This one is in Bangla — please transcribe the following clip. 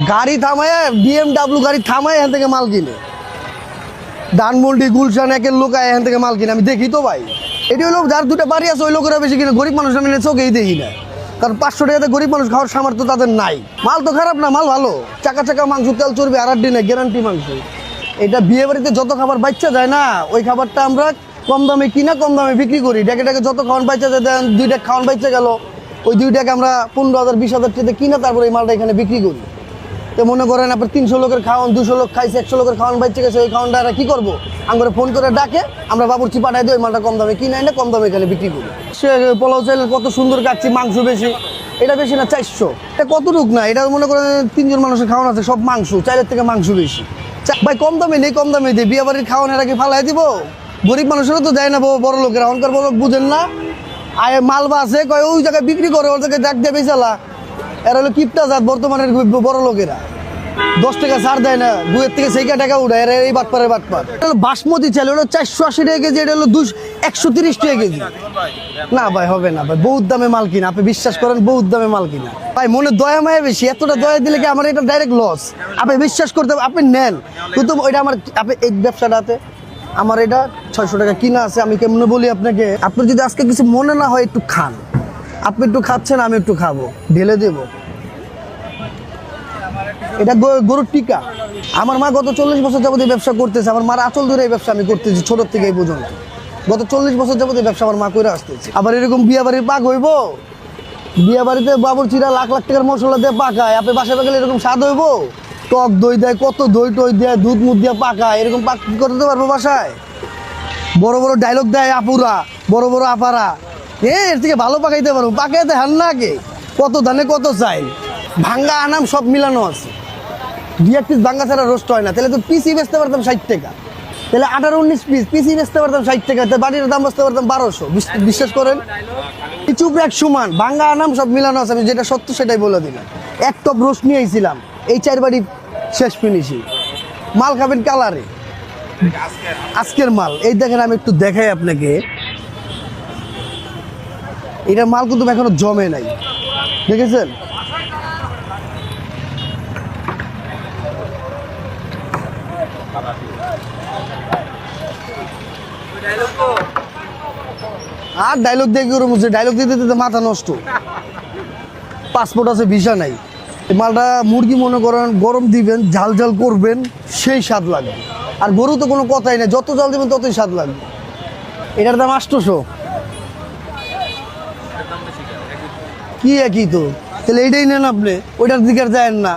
গাড়ি থামায় বিএমডাব্লিউ গাড়ি থামায়, এখান থেকে মাল কিনে। ধানমন্ডি, গুলশান, একের লোক আয়, এখান থেকে মাল কিনে। আমি দেখি তো ভাই। এটি হলো যার দুটো বাড়ি আছে, ওই লোকেরা বেশি কিনে, গরিব মানুষ আমি চোখেই দেখি না। কারণ পাঁচশো টাকাতে গরিব মানুষ খাওয়ার সামর্থ্য তাদের নাই। মাল তো খারাপ না, মাল ভালো। চাকা চাকা মাংস, তেল চর্বি আর দিনে গ্যারান্টি মাংস। এটা বিয়ে বাড়িতে যত খাবার বাচ্চা যায় না, ওই খাবারটা আমরা কম দামে কিনা, কম দামে বিক্রি করি। ডেকে ডেকে যত খাওয়ান বাচ্চা যায়, দেন দুইটা খাওয়ান বাচ্চা গেল। ওই দুইটাকে আমরা পনেরো হাজার, বিশ হাজার টাকা কিনা, তারপরে এই মালটা এখানে বিক্রি করি। তো মনে করেন আপনার তিনশো লোকের খাওয়ান, দুশো লোক খাইছে, একশো লোকের খাওয়ান বাচ্চা গেছে, ওই খাওয়ানটা কি করব? আমরা ফোন করে ডাকে, আমরা বাবুর্চি পাঠাই দিই, ওই মালটা কম দামে কিনে এনে কম দামে এখানে বিক্রি করি। সে পোলাও চাইলে কত সুন্দর কাটছি মাংস বেশি, এটা বেশি না, চারশো। এটা কতটুক না, এটা মনে করেন তিনজন মানুষের খাওয়ান আছে, সব মাংস, চাইলের থেকে মাংস বেশি। ভাই কম দামে নেই, কম দামে দিই, বিয়ে বাড়ির খাওয়ানোর আগে ফালাই দিব? গরিব মানুষেরা তো দেয় না, বড়- লোকেরা অনকার বড় বুঝেন না? আয় মালবা আছে কয়, ওই জায়গায় বিক্রি করে, ওই জায়গায় ডাক দিয়ে বেচালা। এরা হলো কিপটা জাত বর্তমানের বড় লোকেরা। দশ টাকা ছাড় দেয় না দুয়ের থেকে সেইকা টাকা উঠায় এরা এই বাটপারের বাটপার। এটা হলো বাসমতি চাল ওটা চারশো আশি টাকা কেজি, এটা হলো দুশো একশো তিরিশ টাকা কেজি। না ভাই, হবে না ভাই, বহুত দামে মাল কিনা, আপনি বিশ্বাস করেন বহুত দামে মাল কিনা। ভাই মনে দয়া মায়া বেশি, এতটা দয়া দিলে কি আমার এটা ডাইরেক্ট লস আপনি বিশ্বাস করতে আপনি নেন। কিন্তু ওইটা আমার আপনি এই ব্যবসাটাতে আমার এটা ছয়শো টাকা কিনা আছে, আমি কেমন বলি আপনাকে? আপনি যদি আজকে কিছু মনে না হয়, একটু খান। আপনি একটু খাচ্ছেন, আমি একটু খাব, ঢেলে দেবো। এটা গরুর টিকা। আমার মা গত চল্লিশ বছর যাবত ব্যবসা করতেছে। আমার মার আচল ধরে এই ব্যবসা আমি করতেছি ছোট থেকে এই পর্যন্ত। গত চল্লিশ বছর যাবত ব্যবসা আমার মা করে আসতেছে। আবার এরকম বিয়া বাড়ির পাক হইব? বিয়া বাড়িতে বাবুর চিরা লাখ লাখ টাকার মশলা দিয়ে পাকায়। আপনি বাসায় পাকালে এরকম স্বাদ হইব? টক দই দেয়, কত দই টই দেয়, দুধ মুধ দিয়ে পাকায়। এরকম পাক করতে পারব বাসায়? বড় বড় ডায়লগ দেয় আপুরা, বড় বড় আপারা। এর থেকে ভালো পাকাইতে পারব। পাকাইতে হান না কে? কত ধানে কত চাই ভাঙ্গা আনাম সব মিলানো আছে। দুই এক পিস ভাঙ্গা ছাড়া রোস্ট হয় না। তাহলে তো পিসি বেচতে পারতাম ষাট টাকা। তাহলে আঠারো উনিশ পিস পিসি বেচতে পারতাম ষাট টাকা। তাহলে বাড়ির দাম বেচতে পারতাম বারোশো। বিশ্বাস করেন? কিছু এক সমান, ভাঙ্গা আনাম সব মিলানো আছে। আমি যেটা সত্য সেটাই বলে দিলাম। এক টপ রোস্ট নিয়ে আইছিলাম এই চার বাড়ি শেষ ফিনিশিং মাল খাবেন কালারে আজকের মাল। এই দেখেন আমি একটু দেখাই আপনাকে। এটার মাল কিন্তু এখনও জমে নাই। দেখেছেন? আর ডায়লগ দিয়ে কি করব ডায়লগ দিতে দিতে মাথা নষ্ট। পাসপোর্ট আছে ভিসা নাই। মালটা মুরগি মনে করেন গরম দিবেন, ঝাল ঝাল করবেন, সেই স্বাদ লাগবে। আর গরু তো কোনো কথাই নেই, যত জল দিবেন ততই স্বাদ লাগবে। এটার দাম আটশোশো। কি একই তো? তাহলে এইটাই নেন আপনি, ওইটার দিকে আর যায় না।